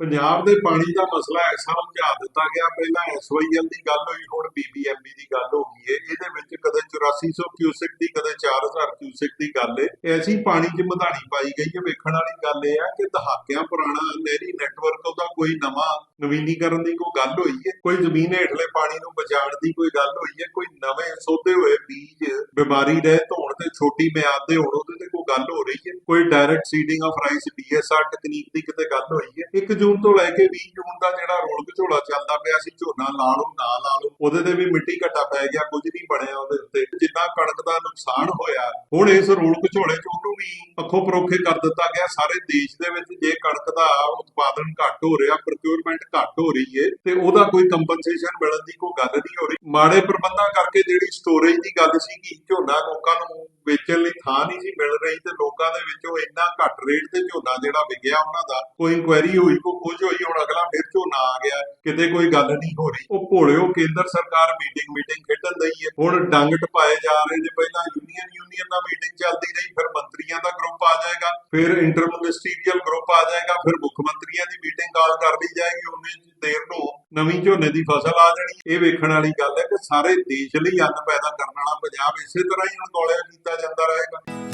ਪੰਜਾਬ ਦੇ ਪਾਣੀ ਦਾ ਮਸਲਾ ਐਸਾ ਉਲਝਾ ਦਿੱਤਾ ਗਿਆ। ਪਹਿਲਾਂ ਐਸਵਾਈਐਲ ਦੀ ਗੱਲ ਹੋਈ, ਹੁਣ ਬੀਬੀਐਮਬੀ ਦੀ ਗੱਲ ਹੋ ਗਈ ਹੈ ਇਹਦੇ ਵਿੱਚ ਕਦੇ 8400 ਕਿਊਸਿਕ ਦੀ, ਕਦੇ 4000 ਕਿਊਸਿਕ ਦੀ ਗੱਲ ਹੈ ਐਸੀ ਪਾਣੀ 'ਚ ਮਧਾਣੀ ਪਾਈ ਗਈ ਹੈ ਵੇਖਣ ਵਾਲੀ ਗੱਲ ਇਹ ਹੈ ਕਿ ਦਹਾਕਿਆਂ ਪੁਰਾਣਾ ਨਹਿਰੀ ਨੈਟਵਰਕ ਉਹਦਾ ਕੋਈ ਨਵਾਂ ਨਵੀਨੀਕਰਨ ਦੀ ਕੋਈ ਗੱਲ ਹੋਈ ਹੈ ਕੋਈ ਜ਼ਮੀਨ ਹੇਠਲੇ ਪਾਣੀ ਨੂੰ ਬਚਾਉਣ ਦੀ ਕੋਈ ਗੱਲ ਹੋਈ ਹੈ ਕੋਈ ਨਵੇਂ ਸੋਧੇ ਹੋਏ ਬੀਜ, ਬਿਮਾਰੀ ਰਹਿਤ ਹੋਣ ਤੇ ਛੋਟੀ ਮਿਆਦ ਦੇ ਹੋਣ, ਉਹਦੇ ਗੱਲ ਹੋ ਰਹੀ ਹੈ। ਕੋਈ direct seeding of rice DSR technique ਦੀ ਕਿਤੇ ਗੱਲ ਹੋਈ ਹੈ। 1 ਜੂਨ ਤੋਂ ਲੈ ਕੇ 20 ਜੂਨ ਦਾ ਜਿਹੜਾ ਰੋਲ ਘਚੋਲਾ ਚੱਲਦਾ ਪਿਆ ਸੀ, ਝੋਨਾ ਲਾ ਲਓ ਨਾ ਲਾ ਲਓ ਉਹਦੇ ਤੇ ਵੀ ਮਿੱਟੀ ਘਟਾ ਪੈ ਗਿਆ, ਕੁਝ ਨਹੀਂ ਬਣਿਆ ਉਹਦੇ ਉੱਤੇ। ਜਿੰਨਾ ਕਣਕ ਦਾ ਨੁਕਸਾਨ ਹੋਇਆ, ਹੁਣ ਇਸ ਰੋਲ ਘਚੋਲੇ ਚ ਉਹਨੂੰ ਵੀ ਅੱਖੋਂ ਪਰੋਖੇ ਕਰ ਦਿੱਤਾ ਗਿਆ। ਸਾਰੇ ਦੇਸ਼ ਦੇ ਵਿੱਚ ਜੇ ਕਣਕ ਦਾ ਉਤਪਾਦਨ ਘੱਟ ਹੋ ਰਿਹਾ ਪ੍ਰੋਕਿਉਰਮੈਂਟ ਘੱਟ ਹੋ ਰਹੀ ਹੈ, ਤੇ ਉਹਦਾ ਕੋਈ ਕੰਪਨਸੇਸ਼ਨ ਮਿਲਣ ਦੀ ਕੋਈ ਗੱਲ ਨਹੀਂ ਹੋ ਰਹੀ। ਮਾੜੇ ਪ੍ਰਬੰਧਾਂ ਕਰਕੇ ਜਿਹੜੀ ਸਟੋਰੇਜ ਦੀ ਗੱਲ ਸੀਗੀ, ਝੋਨਾ ਲੋਕਾਂ ਨੂੰ ਵੇਚਣ ਲਈ ਥਾਂ ਨਹੀਂ ਸੀ ਮਿਲ ਰਹੀ ਤੇ ਲੋਕਾਂ ਦੇ ਵਿੱਚੋਂ ਇੰਨਾ ਘੱਟ ਰੇਟ ਤੇ ਝੋਨਾ ਜਿਹੜਾ ਵਿਕਿਆ ਉਹਨਾਂ ਦਾ, ਕੋਈ ਇਨਕੁਆਇਰੀ ਹੋਈ, ਕੋਈ ਕੁਝ ਹੋਈ, ਹੁਣ ਅਗਲਾ ਫਿਰ ਝੋਨਾ ਆ ਗਿਆ, ਕਿਤੇ ਕੋਈ ਗੱਲ ਨਹੀਂ ਹੋ ਰਹੀ। ਉਹ ਭੋਲਿਓ ਕੇਂਦਰ ਸਰਕਾਰ ਮੀਟਿੰਗ ਮੀਟਿੰਗ ਖੇਡਣ ਦਈ ਹੈ। ਹੁਣ ਡੰਗ ਟਪਾਏ ਜਾ ਰਹੇ ਨੇ, ਪਹਿਲਾਂ ਯੂਨੀਅਨ ਯੂਨੀਅਨ ਦਾ ਮੀਟਿੰਗ ਚੱਲਦੀ ਰਹੀ, ਫਿਰ ਮੰਤਰੀਆਂ ਦਾ ਗਰੁੱਪ ਆ ਜਾਏਗਾ, ਫਿਰ ਇੰਟਰ ਮਿਨਿਸਟਰੀਅਲ ਗਰੁੱਪ ਆ ਜਾਏਗਾ, ਫਿਰ ਮੁੱਖ ਮੰਤਰੀਆਂ ਦੀ ਮੀਟਿੰਗ ਕਾਲ ਕਰ ਲਈ ਜਾਏਗੀ, ਉਹਨੇ ਦੇਰ ਨੂੰ ਨਵੀਂ ਝੋਨੇ ਦੀ ਫਸਲ ਆ ਜਾਣੀ। ਇਹ ਵੇਖਣ ਵਾਲੀ ਗੱਲ ਹੈ ਕਿ ਸਾਰੇ ਦੇਸ਼ ਲਈ ਅੰਨ ਪੈਦਾ ਕਰਨ ਵਾਲਾ ਪੰਜਾਬ ਇਸੇ ਤਰ੍ਹਾਂ ਹੀ ਹੁਣ ਅਣਗੌਲਿਆ ਕੀਤਾ ਜਾਂਦਾ ਰਹੇਗਾ।